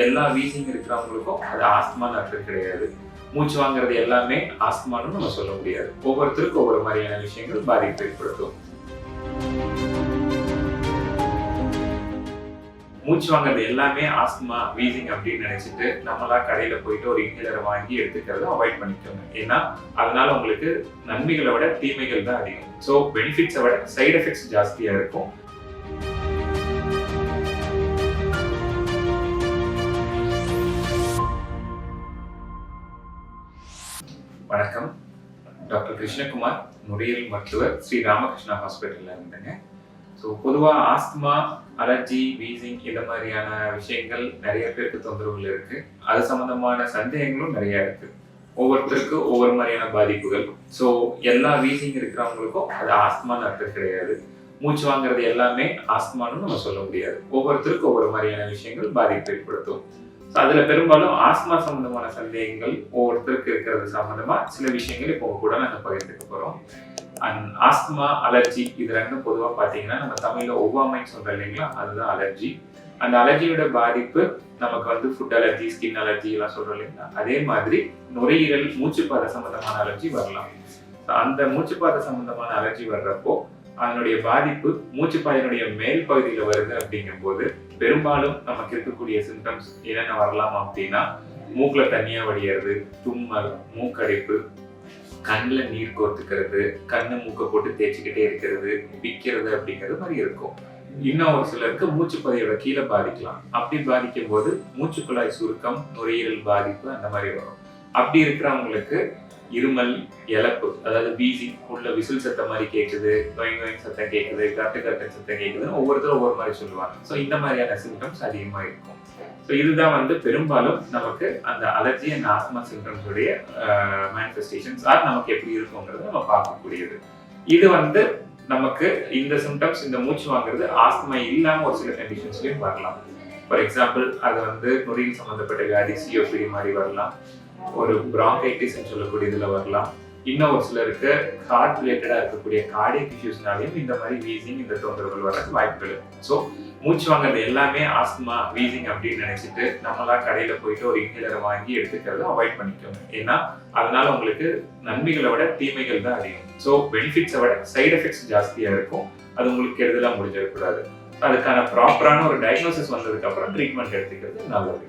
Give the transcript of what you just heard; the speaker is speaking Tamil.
எல்லா வீசிங் இருக்கிறவங்களுக்கும் அது ஆஸ்துமா அர்த்தம் கிடையாது. மூச்சு வாங்குறது எல்லாமே ஆஸ்துமான்னு நம்ம சொல்ல முடியாது. ஒவ்வொருத்தருக்கும் ஒவ்வொரு மாதிரியான விஷயங்கள் பாதிப்பு ஏற்படுத்தும். மூச்சு வாங்குறது எல்லாமே ஆஸ்துமா வீசிங் அப்படின்னு நினைச்சிட்டு நம்மளா கடையில போயிட்டு ஒரு இன்ஹேலரை வாங்கி எடுத்துக்கிறத அவாய்ட் பண்ணிக்கோங்க. ஏன்னா அதனால உங்களுக்கு நன்மைகளை விட தீமைகள் தான் அதிகம். ஸோ பெனிஃபிட்ஸை விட சைடு எஃபெக்ட்ஸ் ஜாஸ்தியா இருக்கும். வணக்கம். டாக்டர் கிருஷ்ணகுமார் நுரையீரல் மருத்துவர் ஸ்ரீ ராமகிருஷ்ணா ஹாஸ்பிட்டலில் இருந்தேங்க. ஸோ பொதுவாக ஆஸ்துமா அலர்ஜி வீசிங் இந்த மாதிரியான விஷயங்கள் நிறைய பேருக்கு தொந்தரவுகள் இருக்கு. அது சம்மந்தமான சந்தேகங்களும் நிறைய இருக்கு. ஒவ்வொருத்தருக்கும் ஒவ்வொரு மாதிரியான பாதிப்புகள். ஸோ எல்லா வீசிங் இருக்கிறவங்களுக்கும் அது ஆஸ்துமான்னு அர்த்தம் கிடையாது. மூச்சு வாங்குறது எல்லாமே ஆஸ்துமான்னு நம்ம சொல்ல முடியாது. ஒவ்வொருத்தருக்கும் ஒவ்வொரு மாதிரியான விஷயங்கள் பாதிப்பு ஏற்படுத்தும். ஸோ அதில் பெரும்பாலும் ஆஸ்மா சம்மந்தமான சந்தேகங்கள் ஒவ்வொருத்தருக்கு இருக்கிறது சம்மந்தமாக சில விஷயங்கள் இப்போ கூட நாங்கள் பகிர்ந்துக்க போகிறோம் அண்ட் ஆஸ்மா அலர்ஜி இது ரெண்டும் பொதுவாக பார்த்தீங்கன்னா நம்ம தமிழில் ஒவ்வாமைன்னு சொல்கிறோம் இல்லைங்களா? அதுதான் அலர்ஜி. அந்த அலர்ஜியோட பாதிப்பு நமக்கு வந்து ஃபுட் அலர்ஜி ஸ்கின் அலர்ஜி எல்லாம் சொல்கிறோம் இல்லைங்களா? அதே மாதிரி நுரையீரல் மூச்சுப்பாதை சம்மந்தமான அலர்ஜி வரலாம். அந்த மூச்சுப்பாதை சம்மந்தமான அலர்ஜி வர்றப்போ அதனுடைய பாதிப்பு மூச்சுப்பாதையினுடைய மேல் பகுதியில் வருது அப்படிங்கும்போது பெரும்பாலும் நமக்கு இருக்கக்கூடிய சிம்டம்ஸ் என்னென்ன வரலாம் அப்படின்னா மூக்குல தண்ணியா வடியறது தும்மல் மூக்கடைப்பு கண்ணில் நீர் கோர்த்துக்கிறது கண்ணு மூக்கை போட்டு தேய்ச்சிக்கிட்டே இருக்கிறது விற்கிறது அப்படிங்கிறது மாதிரி இருக்கும். இன்னும் ஒரு சிலருக்கு மூச்சுப்பதையோட கீழே பாதிக்கலாம். அப்படி பாதிக்கும் போது மூச்சுக்குழாய் சுருக்கம் நுரையீரல் பாதிப்பு அந்த மாதிரி வரும். அப்படி இருக்கிறவங்களுக்கு இருமல் இழப்பு அதாவது பீசி உள்ள விசில் சத்தம் மாதிரி கேட்குது தொயங் தொயங் சத்தம் கேட்குது கட்டு கட்டு சத்தம் கேட்குதுன்னு ஒவ்வொருத்தரும் ஒவ்வொரு மாதிரி சொல்லுவாங்க. ஸோ இந்த மாதிரியான சிம்டம்ஸ் அதிகமாக இருக்கும். ஸோ இதுதான் வந்து பெரும்பாலும் நமக்கு அந்த அலர்ஜி அண்ட் ஆஸ்மா சிம்டம்ஸுடைய மேனிஃபெஸ்டேஷன்ஸ் ஆர் நமக்கு எப்படி இருக்குங்கிறது நம்ம பார்க்கக்கூடியது. இது வந்து நமக்கு இந்த சிம்டம்ஸ் இந்த மூச்சு வாங்குறது ஆஸ்துமா இல்லாம ஒரு சில கண்டிஷன்ஸ்லையும் வரலாம். ஃபார் எக்ஸாம்பிள் அது வந்து நுரையீரல் சம்மந்தப்பட்ட வியாதி சிஓபிடி மாதிரி வரலாம். ஒரு பிராங்கைட்டிஸ் சொல்லக்கூடிய இதில் வரலாம். இன்னும் ஒரு சிலருக்கு ஹார்ட் ரிலேட்டடாக இருக்கக்கூடிய கார்டியக் இஷ்யூஸ்னாலையும் இந்த மாதிரி வீசிங் இந்த தொந்தரவுகள் வரதுக்கு வாய்ப்புகள் ஸோ மூச்சு வாங்குறது எல்லாமே ஆஸ்துமா வீசிங் அப்படின்னு நினைச்சிட்டு நம்மளா கடையில போயிட்டு ஒரு இன்ஹேலரை வாங்கி எடுத்துக்கிறத அவாய்ட் பண்ணிக்கோங்க. ஏன்னா அதனால உங்களுக்கு நன்மைகளை விட தீமைகள் தான் அதிகம். ஸோ பெனிஃபிட்ஸை விட சைடு எஃபெக்ட்ஸ் ஜாஸ்தியா இருக்கும். அது உங்களுக்கு கெடுதலா முடிஞ்சிடக்கூடாது. அதுக்கான ப்ராப்பரான ஒரு டயக்னோசிஸ் வந்ததுக்கு அப்புறம் ட்ரீட்மெண்ட் எடுத்துக்கிறது நல்லது.